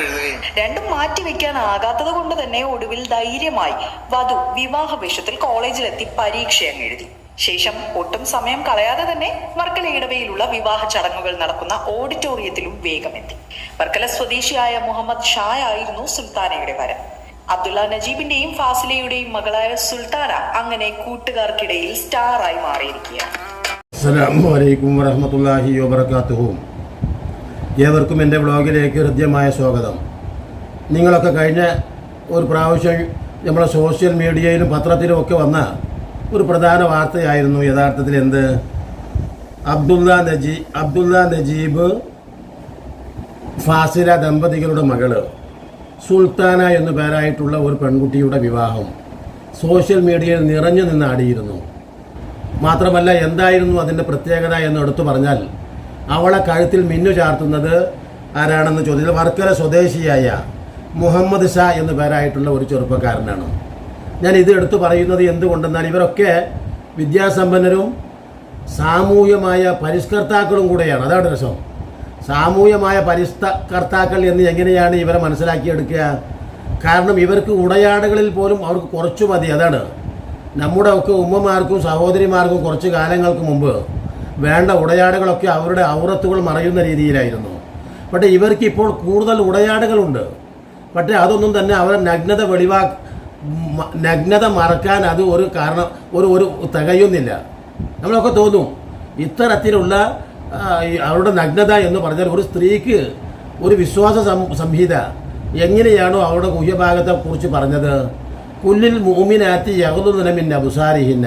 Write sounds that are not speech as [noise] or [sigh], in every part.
എഴുതുകയും രണ്ടും മാറ്റിവെക്കാനാകാത്തത് കൊണ്ട് തന്നെ ഒടുവിൽ ധൈര്യമായി വധു വിവാഹ വേഷത്തിൽ കോളേജിലെത്തി പരീക്ഷ അങ്ങ് എഴുതി. ശേഷം ഒട്ടും സമയം കളയാതെ തന്നെ വർക്കല ഇടവയിലുള്ള വിവാഹ ചടങ്ങുകൾ നടക്കുന്ന ഓഡിറ്റോറിയത്തിലും വേഗമെത്തി വർക്കല സ്വദേശിയായ മുഹമ്മദ് ഷാ ആയിരുന്നു സുൽത്താനയുടെ വരം. അബ്ദുള്ള നജീബിന്റെയും ഫാസിലയുടെയും മകളായ സുൽത്താന അങ്ങനെ കൂട്ടുകാർക്കിടയിൽ സ്റ്റാറായി മാറിയിരിക്കുകയാണ്. അസ്സലാമു അലൈക്കും വറഹ്മത്തുള്ളാഹി വബറകാതുഹു. ഏവർക്കും എന്റെ വ്ളോഗിലേക്ക് ഹൃദ്യമായ സ്വാഗതം. നിങ്ങളൊക്കെ കഴിഞ്ഞ ഒരു പ്രാവശ്യം നമ്മളെ സോഷ്യൽ മീഡിയയിലും പത്രത്തിലും ഒക്കെ വന്ന ഒരു പ്രധാന വാർത്തയായിരുന്നു. യഥാർത്ഥത്തിൽ എന്ത്? അബ്ദുല്ല നജീ അബ്ദുല്ല നജീബ് ഫാസില ദമ്പതികളുടെ മകൾ. സുൽത്താന എന്നു പേരായിട്ടുള്ള ഒരു പെൺകുട്ടിയുടെ വിവാഹം സോഷ്യൽ മീഡിയയിൽ നിറഞ്ഞു നിന്നാടിയിരുന്നു മാത്രമല്ല എന്തായിരുന്നു അതിന്റെ പ്രത്യേകത എന്ന് എടുത്തു പറഞ്ഞാൽ അവളെ കഴുത്തിൽ മിന്നു ചാർത്തുന്നത് ആരാണെന്ന് ചോദ്യത്തിൽ വർക്കല സ്വദേശിയായ മുഹമ്മദ് ഷാ എന്നു പേരായിട്ടുള്ള ഒരു ചെറുപ്പക്കാരനാണ്. ഞാൻ ഇത് എടുത്തു പറയുന്നത് എന്തുകൊണ്ടെന്നാൽ ഇവരൊക്കെ വിദ്യാസമ്പന്നരും സാമൂഹ്യമായ പരിഷ്കർത്താക്കളും കൂടെയാണ്. അതാണ് രസം. സാമൂഹ്യമായ പരിഷ്കർത്താക്കൾ എന്ന് എങ്ങനെയാണ് ഇവരെ മനസ്സിലാക്കിയെടുക്കുക? കാരണം ഇവർക്ക് ഉടയാടുകളിൽ പോലും അവർക്ക് കുറച്ച് മതി. അതാണ്. നമ്മുടെ ഒക്കെ ഉമ്മമാർക്കും സഹോദരിമാർക്കും കുറച്ച് കാലങ്ങൾക്ക് മുമ്പ് വേണ്ട ഉടയാടുകളൊക്കെ അവരുടെ ഔറത്തുകൾ മറയുന്ന രീതിയിലായിരുന്നു. പക്ഷേ ഇവർക്ക് ഇപ്പോൾ കൂടുതൽ ഉടയാടുകളുണ്ട്. പക്ഷേ അതൊന്നും തന്നെ അവരെ നഗ്നത വെളിവാ നഗ്നത മറക്കാൻ അത് ഒരു കാരണം ഒരു ഒരു തികയുന്നില്ല. നമ്മളൊക്കെ തോന്നും ഇത്തരത്തിലുള്ള അവരുടെ നഗ്നത എന്ന് പറഞ്ഞാൽ ഒരു സ്ത്രീക്ക് ഒരു വിശ്വാസ സംഹിത എങ്ങനെയാണോ അവരുടെ ഗുഹ്യഭാഗത്തെ കുറിച്ച് പറഞ്ഞത്? കുല്ലിൽ മൂമിനാത്തി യഹുദുനമിൻ അബുസാരിഹിന്ന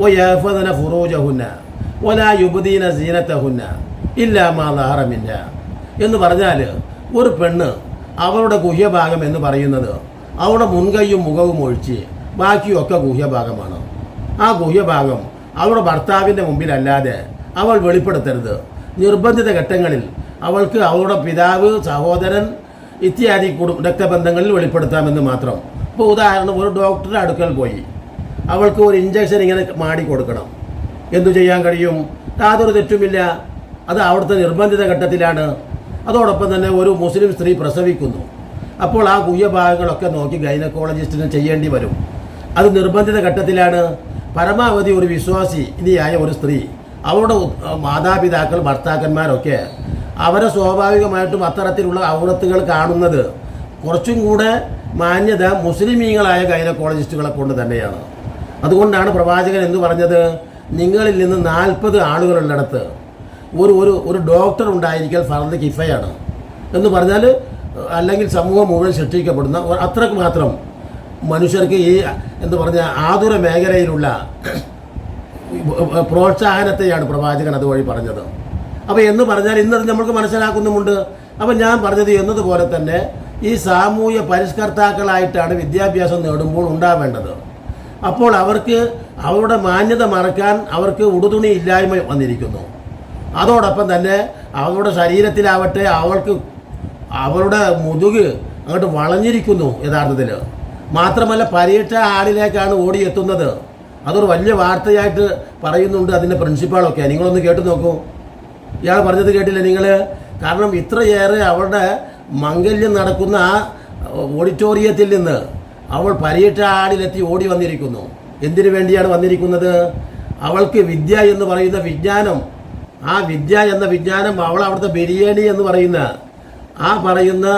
ഓ യഫദന ഫുറൂജഹുന്ന. ഒലാ യുബുദീന സീനത്തഹുന്ന ഇല്ലാ മാ ദഹറമില്ല എന്ന് പറഞ്ഞാൽ ഒരു പെണ്ണ് അവളുടെ ഗുഹ്യഭാഗം എന്ന് പറയുന്നത് അവളുടെ മുൻകൈയും മുഖവും ഒഴിച്ച് ബാക്കിയൊക്കെ ഗുഹ്യഭാഗമാണ്. ആ ഗുഹ്യഭാഗം അവളുടെ ഭർത്താവിന്റെ മുമ്പിലല്ലാതെ അവൾ വെളിപ്പെടുത്തരുത്. നിർബന്ധിത ഘട്ടങ്ങളിൽ അവൾക്ക് അവളുടെ പിതാവ് സഹോദരൻ ഇത്യാദി കുടുംബ രക്തബന്ധങ്ങളിൽ വെളിപ്പെടുത്താമെന്ന് മാത്രം. ഇപ്പോൾ ഉദാഹരണം ഒരു ഡോക്ടറുടെ അടുക്കൽ പോയി. അവൾക്ക് ഒരു ഇഞ്ചക്ഷൻ ഇങ്ങനെ മാടി കൊടുക്കണം. എന്തു ചെയ്യാൻ കഴിയും? യാതൊരു തെറ്റുമില്ല. അത് അവിടുത്തെ നിർബന്ധിത ഘട്ടത്തിലാണ്. അതോടൊപ്പം തന്നെ ഒരു മുസ്ലിം സ്ത്രീ പ്രസവിക്കുന്നു. അപ്പോൾ ആ ഗുഹ്യഭാഗങ്ങളൊക്കെ നോക്കി ഗൈനക്കോളജിസ്റ്റിന് ചെയ്യേണ്ടി വരും. അത് നിർബന്ധിത ഘട്ടത്തിലാണ്. പരമാവധി ഒരു വിശ്വാസി ഇനിയായ ഒരു സ്ത്രീ അവരുടെ മാതാപിതാക്കൾ ഭർത്താക്കന്മാരൊക്കെ അവരെ സ്വാഭാവികമായിട്ടും അത്തരത്തിലുള്ള ഔറത്തുകൾ കാണുന്നത് കുറച്ചും കൂടെ മാന്യത മുസ്ലിമീങ്ങളായ ഗൈനക്കോളജിസ്റ്റുകളെ കൊണ്ട് തന്നെയാണ്. അതുകൊണ്ടാണ് പ്രവാചകൻ എന്ന് പറഞ്ഞത്? നിങ്ങളിൽ നിന്ന് നാൽപ്പത് ആളുകളുള്ളിടത്ത് ഒരു ഒരു ഒരു ഡോക്ടർ ഉണ്ടായിരിക്കൽ ഫർദ് കിഫയാണ്. എന്ന് പറഞ്ഞാൽ അല്ലെങ്കിൽ സമൂഹം മുഴുവൻ സൃഷ്ടിക്കപ്പെടുന്ന അത്രയ്ക്ക് മാത്രം മനുഷ്യർക്ക് ഈ എന്ന് പറഞ്ഞ ആതുര മേഖലയിലുള്ള പ്രോത്സാഹനത്തെയാണ് പ്രവാചകൻ അതുവഴി പറഞ്ഞത്. അപ്പോൾ എന്ന് പറഞ്ഞാൽ ഇന്നത് നമ്മൾക്ക് മനസ്സിലാക്കുന്നുമുണ്ട്. അപ്പം ഞാൻ പറഞ്ഞത് എന്നതുപോലെ തന്നെ ഈ സാമൂഹ്യ പരിഷ്കർത്താക്കളായിട്ടാണ് വിദ്യാഭ്യാസം നേടുമ്പോൾ ഉണ്ടാവേണ്ടത്. അപ്പോൾ അവർക്ക് അവരുടെ മാന്യത മറക്കാൻ അവർക്ക് ഉടുതുണി ഇല്ലായ്മ വന്നിരിക്കുന്നു. അതോടൊപ്പം തന്നെ അവളുടെ ശരീരത്തിലാവട്ടെ അവൾക്ക് അവരുടെ മുതുക് അങ്ങോട്ട് വളഞ്ഞിരിക്കുന്നു യഥാർത്ഥത്തിൽ. മാത്രമല്ല പരീക്ഷ ഹാളിലേക്കാണ് ഓടിയെത്തുന്നത്. അതൊരു വലിയ വാർത്തയായിട്ട് പറയുന്നുണ്ട് അതിന്റെ പ്രിൻസിപ്പാളൊക്കെ. നിങ്ങളൊന്ന് കേട്ടു നോക്കൂ. ഇയാൾ പറഞ്ഞത് കേട്ടില്ല നിങ്ങൾ കാരണം ഇത്രയേറെ അവരുടെ മംഗല്യം നടക്കുന്ന ആ ഓഡിറ്റോറിയത്തിൽ നിന്ന് അവൾ പരീക്ഷ ഹാളിലെത്തി ഓടി വന്നിരിക്കുന്നു. എന്തിനു വേണ്ടിയാണ് വന്നിരിക്കുന്നത്? അവൾക്ക് വിദ്യ എന്ന് പറയുന്ന വിജ്ഞാനം ആ വിദ്യ എന്ന വിജ്ഞാനം അവൾ അവിടുത്തെ ബിരിയാണി എന്ന് പറയുന്ന ആ പറയുന്ന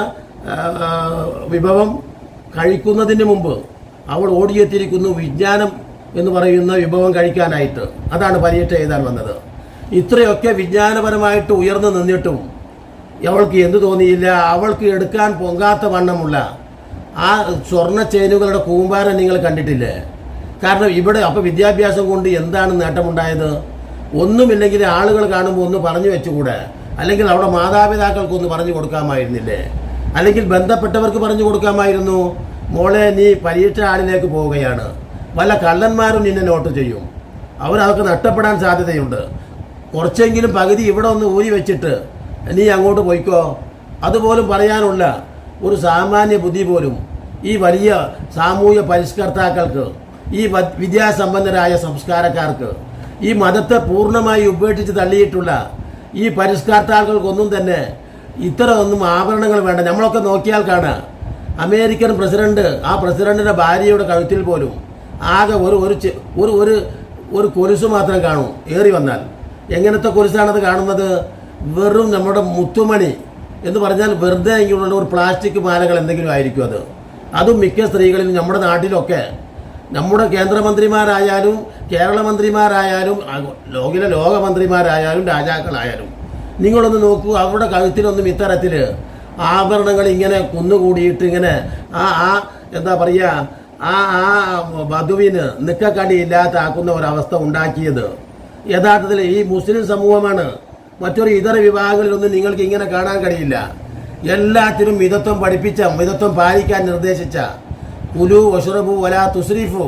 വിഭവം കഴിക്കുന്നതിന് മുമ്പ് അവൾ ഓടിയെത്തിയിരിക്കുന്നു വിജ്ഞാനം എന്ന് പറയുന്ന വിഭവം കഴിക്കാനായിട്ട്. അതാണ് പരീക്ഷ എഴുതാൻ വന്നത്. ഇത്രയൊക്കെ വിജ്ഞാനപരമായിട്ട് ഉയർന്നു നിന്നിട്ടും അവൾക്ക് എന്തു തോന്നിയില്ല. അവൾക്ക് എടുക്കാൻ പൊങ്കാത്ത വണ്ണമുള്ള ആ സ്വർണ ചെയിനുകളുടെ കൂമ്പാരം നിങ്ങൾ കണ്ടിട്ടില്ലേ? കാരണം ഇവിടെ അപ്പോൾ വിദ്യാഭ്യാസം കൊണ്ട് എന്താണ് നേട്ടമുണ്ടായത്? ഒന്നുമില്ലെങ്കിൽ ആളുകൾ കാണുമ്പോൾ ഒന്ന് പറഞ്ഞു വെച്ചുകൂടെ? അല്ലെങ്കിൽ അവിടെ മാതാപിതാക്കൾക്കൊന്ന് പറഞ്ഞു കൊടുക്കാമായിരുന്നില്ലേ? അല്ലെങ്കിൽ ബന്ധപ്പെട്ടവർക്ക് പറഞ്ഞു കൊടുക്കാമായിരുന്നു? മോളെ നീ പരീക്ഷ ആളിലേക്ക് പോവുകയാണ്. വല്ല കള്ളന്മാരും നിന്നെ നോട്ട് ചെയ്യും. അവരതൊക്കെ നഷ്ടപ്പെടാൻ സാധ്യതയുണ്ട്. കുറച്ചെങ്കിലും പകുതി ഇവിടെ ഒന്ന് ഊരി വെച്ചിട്ട് നീ അങ്ങോട്ട് പോയിക്കോ. അതുപോലും പറയാനുള്ള ഒരു സാമാന്യ ബുദ്ധി പോലും ഈ വലിയ സാമൂഹ്യ പരിഷ്കർത്താക്കൾക്ക് ഈ വിദ്യാസമ്പന്നരായ സംസ്കാരക്കാർക്ക് ഈ മതത്തെ പൂർണമായി ഉപേക്ഷിച്ച് തള്ളിയിട്ടുള്ള ഈ പരിഷ്കർത്താക്കൾക്കൊന്നും തന്നെ ഇത്തരമൊന്നും ആഭരണങ്ങൾ വേണ്ട. നമ്മളൊക്കെ നോക്കിയാൽ കാണാം. അമേരിക്കൻ പ്രസിഡന്റ് ആ പ്രസിഡന്റിന്റെ ഭാര്യയുടെ കഴുത്തിൽ പോലും ആകെ ഒരു ഒരു ഒരു ഒരു ഒരു കൊലുസ് മാത്രം കാണും. ഏറി വന്നാൽ. എങ്ങനത്തെ കൊലുസാണത് കാണുന്നത്? വെറും നമ്മുടെ മുത്തുമണി. എന്ന് പറഞ്ഞാൽ വെറുതെ ഇങ്ങനെയുള്ള ഒരു പ്ലാസ്റ്റിക് മാലകൾ എന്തെങ്കിലും ആയിരിക്കും അത്. അതും മിക്ക സ്ത്രീകളിലും നമ്മുടെ നാട്ടിലൊക്കെ. നമ്മുടെ കേന്ദ്രമന്ത്രിമാരായാലും കേരള മന്ത്രിമാരായാലും ലോകിലെ ലോകമന്ത്രിമാരായാലും രാജാക്കളായാലും. നിങ്ങളൊന്ന് നോക്കൂ അവരുടെ കഴുത്തിലൊന്നും ഇത്തരത്തിൽ ആഭരണങ്ങൾ ഇങ്ങനെ കുന്നുകൂടിയിട്ട് ഇങ്ങനെ ആ ആ എന്താ പറയുക ആ ആ വധുവിന് നിക്കക്കടിയില്ലാത്താക്കുന്ന ഒരവസ്ഥ ഉണ്ടാക്കിയത്. യഥാർത്ഥത്തിൽ ഈ മുസ്ലിം സമൂഹമാണ് മറ്റൊരു ഇതര വിഭാഗങ്ങളിലൊന്നും നിങ്ങൾക്ക് ഇങ്ങനെ കാണാൻ കഴിയില്ല. എല്ലാത്തിനും മിതത്വം പഠിപ്പിച്ച മിതത്വം പാലിക്കാൻ നിർദ്ദേശിച്ച കുലു ഒഷറബു വലാ തുസ്രീഫു.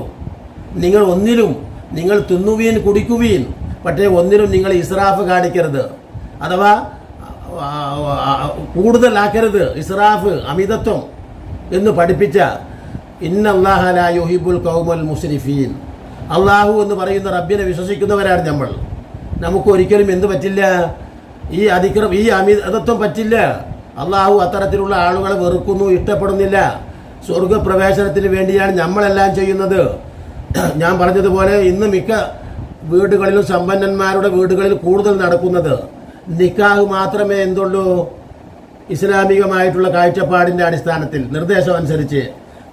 നിങ്ങൾ ഒന്നിലും നിങ്ങൾ തിന്നുവീൻ കുടിക്കുവീൻ പക്ഷേ ഒന്നിലും നിങ്ങൾ ഇസ്രാഫ് കാണിക്കരുത്. അഥവാ കൂടുതലാക്കരുത് ഇസ്രാഫ് അമിതത്വം എന്ന് പഠിപ്പിച്ച ഇന്നല്ലാഹല യുഹിബുൽ കൗമൽ മുസ്രിഫീൻ. അള്ളാഹു എന്ന് പറയുന്ന റബ്ബിനെ വിശ്വസിക്കുന്നവരാണ് നമ്മൾ. നമുക്ക് ഒരിക്കലും എന്ത് പറ്റില്ല? ഈ അതിക്രം ഈ അമിതത്വം പറ്റില്ല. അള്ളാഹു അത്തരത്തിലുള്ള ആളുകളെ വെറുക്കുന്നു ഇഷ്ടപ്പെടുന്നില്ല. സ്വർഗപ്രവേശനത്തിന് വേണ്ടിയാണ് നമ്മളെല്ലാം ചെയ്യുന്നത്. [clears throat] ഞാൻ പറഞ്ഞതുപോലെ ഇന്ന് മിക്ക വീടുകളിലും സമ്പന്നന്മാരുടെ വീടുകളിൽ കൂടുതൽ നടക്കുന്നത് നിക്കാഹ് മാത്രമേ എന്തുള്ളൂ? ഇസ്ലാമികമായിട്ടുള്ള കാഴ്ചപ്പാടിന്റെ അടിസ്ഥാനത്തിൽ നിർദ്ദേശം അനുസരിച്ച്.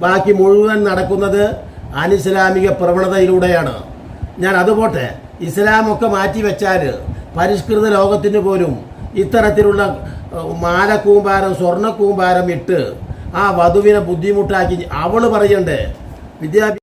ബാക്കി മുഴുവൻ നടക്കുന്നത് അനിസ്ലാമിക പ്രവണതയിലൂടെയാണ്. ഞാൻ അതുപോട്ടെ ഇസ്ലാമൊക്കെ മാറ്റിവെച്ചാൽ പരിഷ്കൃത ലോകത്തിന് പോലും ഇത്തരത്തിലുള്ള മാലക്കൂമ്പാരം സ്വർണക്കൂമ്പാരം ഇട്ട് ആ വധുവിനെ ബുദ്ധിമുട്ടാക്കി അവൾ പറയണ്ടേ? വിദ്യാഭ്യാസ